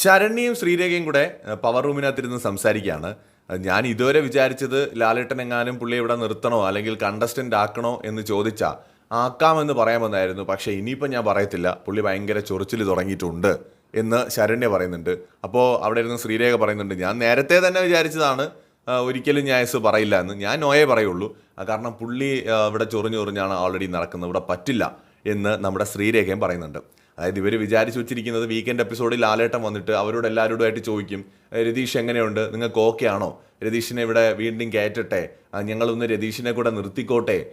ശരണ്യയും ശ്രീരേഖയും കൂടെ പവർ റൂമിനകത്തിരുന്ന് സംസാരിക്കുകയാണ്. ഞാൻ ഇതുവരെ വിചാരിച്ചത് ലാലേട്ടൻ എങ്ങാനും പുള്ളി ഇവിടെ നിർത്തണോ അല്ലെങ്കിൽ കണ്ടസ്റ്റന്റ് ആക്കണോ എന്ന് ചോദിച്ചാൽ ആക്കാമെന്ന് പറയാമെന്നായിരുന്നു. പക്ഷേ ഇനിയിപ്പോൾ ഞാൻ പറയത്തില്ല. പുള്ളി ഭയങ്കര ചൊറിച്ചിൽ തുടങ്ങിയിട്ടുണ്ട് എന്ന് ശരണ്യ പറയുന്നുണ്ട്. അപ്പോൾ അവിടെ ഇരുന്ന് ശ്രീരേഖ പറയുന്നുണ്ട് ഞാൻ നേരത്തെ തന്നെ വിചാരിച്ചതാണ് ഒരിക്കലും ഞാൻ എസ് പറയില്ല എന്ന്. ഞാൻ നോയെ പറയുള്ളൂ. കാരണം പുള്ളി ഇവിടെ ചൊറിഞ്ഞു ചൊറിഞ്ഞാണ് ഓൾറെഡി നടക്കുന്നത്. ഇവിടെ പറ്റില്ല എന്ന് നമ്മുടെ ശ്രീരേഖയും പറയുന്നുണ്ട്. അതായത് ഇവർ വിചാരിച്ചു വെച്ചിരിക്കുന്നത് വീക്കെൻഡ് എപ്പിസോഡിൽ ലാലേട്ടൻ വന്നിട്ട് അവരോട് എല്ലാവരോടുമായിട്ട് ചോദിക്കും "ഏ, രതീഷ് എങ്ങനെയുണ്ട്? നിങ്ങൾക്ക് ഓക്കെ ആണോ? രതീഷിനെ ഇവിടെ വീണ്ടും കയറ്റട്ടെ? ഞങ്ങളൊന്ന് രതീഷിനെ കൂടെ നിർത്തിക്കോട്ടെ?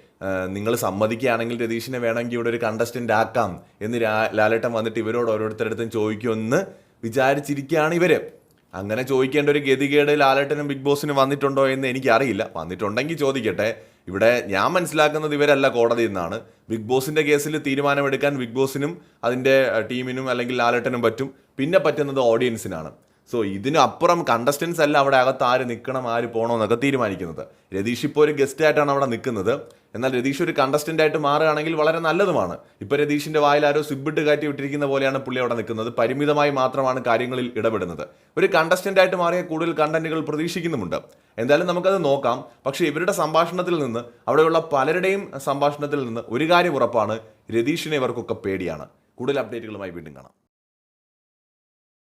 നിങ്ങൾ സമ്മതിക്കുകയാണെങ്കിൽ രതീഷിനെ വേണമെങ്കിൽ ഇവിടെ ഒരു കണ്ടസ്റ്റന്റ് ആക്കാം. എന്ന് ലാലേട്ടൻ വന്നിട്ട് ഇവരോട് ഓരോരുത്തരടുത്തും ചോദിക്കുമെന്ന് വിചാരിച്ചിരിക്കുകയാണ് ഇവർ അങ്ങനെ ചോദിക്കേണ്ട ഒരു ഗതികേട് ലാലേട്ടനും ബിഗ് ബോസിനും വന്നിട്ടുണ്ടോ എന്ന് എനിക്കറിയില്ല. വന്നിട്ടുണ്ടെങ്കിൽ ചോദിക്കട്ടെ. ഇവിടെ ഞാൻ മനസ്സിലാക്കുന്നത് ഇവരല്ല കോടതി എന്നാണ്. ബിഗ് ബോസിന്റെ കേസിൽ തീരുമാനമെടുക്കാൻ ബിഗ് ബോസിനും അതിന്റെ ടീമിനും അല്ലെങ്കിൽ ലാലേട്ടനും പറ്റും. പിന്നെ പറ്റുന്നത് ഓഡിയൻസിനാണ്. സോ ഇതിനപ്പുറം കണ്ടസ്റ്റൻസ് അല്ല അവിടെ അകത്ത് ആര് നിൽക്കണം ആര് പോകണമെന്നൊക്കെ തീരുമാനിക്കുന്നത്. രതീഷ് ഇപ്പോൾ ഒരു ഗസ്റ്റ് ആയിട്ടാണ് അവിടെ നിൽക്കുന്നത്. എന്നാൽ രതീഷ് ഒരു കണ്ടസ്റ്റന്റ് ആയിട്ട് മാറുകയാണെങ്കിൽ വളരെ നല്ലതുമാണ്. ഇപ്പൊ രതീഷിന്റെ വായിൽ ആരോ സിബിട്ട് കയറ്റി വിട്ടിരിക്കുന്ന പോലെയാണ് പുള്ളി അവിടെ നിൽക്കുന്നത്. പരിമിതമായി മാത്രമാണ് കാര്യങ്ങളിൽ ഇടപെടുന്നത്. ഒരു കണ്ടസ്റ്റന്റ് ആയിട്ട് മാറിയ കൂടുതൽ കണ്ടന്റുകൾ പ്രതീക്ഷിക്കുന്നുമുണ്ട്. എന്തായാലും നമുക്കത് നോക്കാം. പക്ഷേ ഇവരുടെ സംഭാഷണത്തിൽ നിന്ന് അവിടെയുള്ള പലരുടെയും സംഭാഷണത്തിൽ നിന്ന് ഒരു കാര്യം ഉറപ്പാണ് രതീഷിനെ ഇവർക്കൊക്കെ പേടിയാണ്. കൂടുതൽ അപ്ഡേറ്റുകളുമായി വീണ്ടും കാണാം.